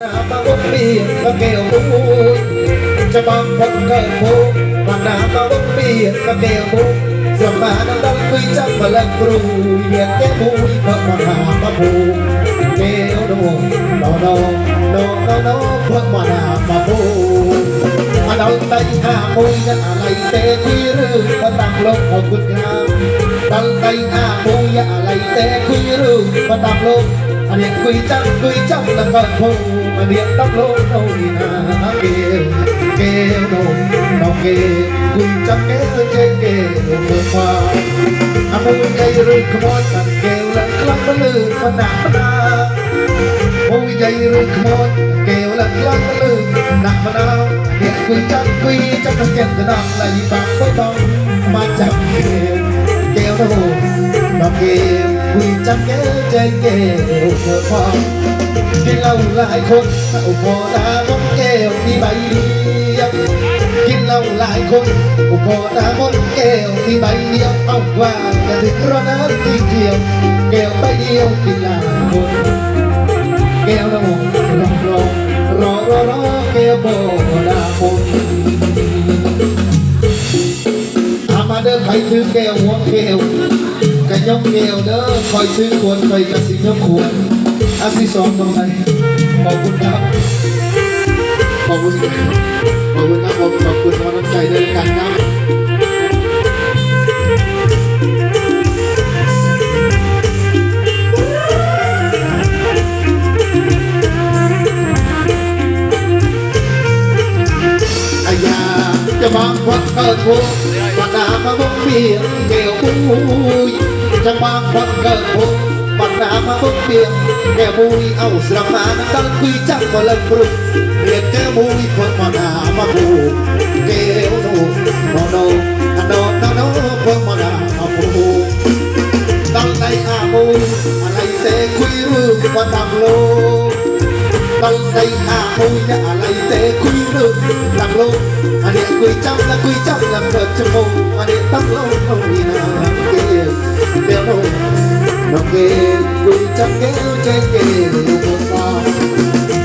បវពីកកេវរូច្បាំផកកើពូបណ្ដាបវពីកកេវរូសម្បានដល់ពីចាប់ផលិតគ្រូយានទាំងមួយបកមហាបពូកេវរូណោណោណោណោណោបកមហាបពូមកដល់តែថាមួយនឹងអាល័យទេទីឬបតាំងលោកឲ្យគុតណាដល់តែថាមួយអាល័យទេទីឬបតាំងលោក มาหามาผูกมาเดาใจหามุยนั่นอะไรเตะคุยหรือมาตั้งลงของคุณงาเดาใจหามุยอะไรเตะคุยหรือมาตั้งลงอันนี้คุยจังคุยจังแล้วก็พูมาเรียนต้องโลกโน่นนะเกลเกลโน่น้องเกลคุยจังเกลเจเกลเมื่อวาอามุยใจรึกขโมยตังเกลและคลังตะลือขนาดนาโมุยใจรึกขโมยเกลและคลังตะลือหนักมะนาวเด็กคุยจังคุยจังตะเกียบกระดังไหลปากไม่ต้องมาจับเกล เกลโน่น้องเกลคุยจังเกลใจเกลเมื่อพอกินเหล้าหลายคนเอาพอดาน้องเกลมีใบเดียวกินเห ถือแก้วหัวเกลกะยกเกลเด้อคอยซื้อควรคอยกระสิยกควรอาสิสองตรงไหนขอบคุณครับ ขอบคุณครับขอบคุณครับผมขอบคุณความน้ำใจด้วยกันครับอายาจะบังควักเกิดพุก ปนามาบุกเบียงเกลบุยจะบังควักเกิดพุกปนามาบุกเบียงแกบุยเอาสระมาตั้งคุยจังก็เลิกปรุกเรียกแกบุยคนมานามาผูกเกลโนโนโนโนโนโนคนมานามาผูกตั้งใจอาบุยอะไรเสคุยรู้ว่าตั้งโลตั้งใจหามุยและอะไรเตะ อันนี้คุยจังและคุยจังและเกิดจมูกอันนี้ตั้งลกโน่นนี่นะเกลเกลโน่น้องเกลคุยจังเกลใจเกลอยู่บนฟ้า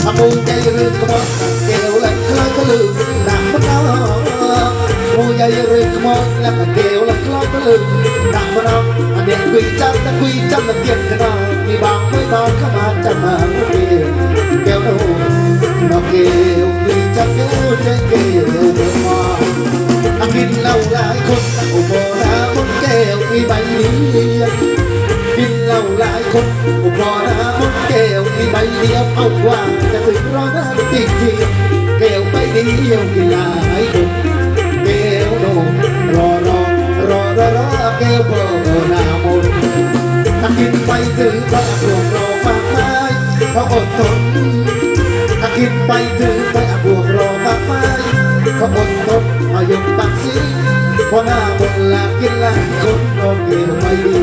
อามุยใจเรื่องขโมยเกลและคลายตะลึงหนักมันเอามุยใจเรื่องขโมยและเกลและคลายตะลึงหนักมันเอาอันนี้คุยจังและคุยจังและเกียดกันเอามีบางไม่บางเข้ามาจะมาเกลเกลโนนอกเกลมีจักเกลใจเกล คนเอาบ่นาบนแก้วมีใบเดียวเอาว่าจะถึงรอนั้นจริงแก้วใบเดียวมีหลายคนแก้วโนรอรอรอรอรอแก้วโบนามนถ้ากินไปถึงพระรวงรอมากมายเขาอดทนถ้ากินไปถึงพระบวกรอมากมายเขาอดทนมายกตักสิพอหน้าบนลากินหลายคนรอเกลียวไปเดี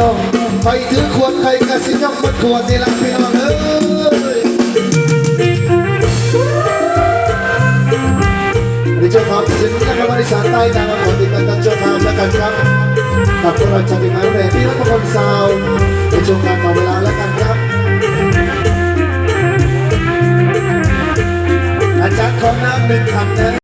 น้องไปถือขวดใครกระสิยกมันขวดนี่ละพี่น้องเอ้ยในเจ้าภาพสินนะครับบริษัทใต้จางขอติดตามเจ้าภาพแล้วกันครับกับพวกเราจะติดตามแรงที่รัฐมนตรีสาวในช่วงการต่อเวลาแล้วกันครับ อาจารย์ของน้ำหนึ่งคำนะ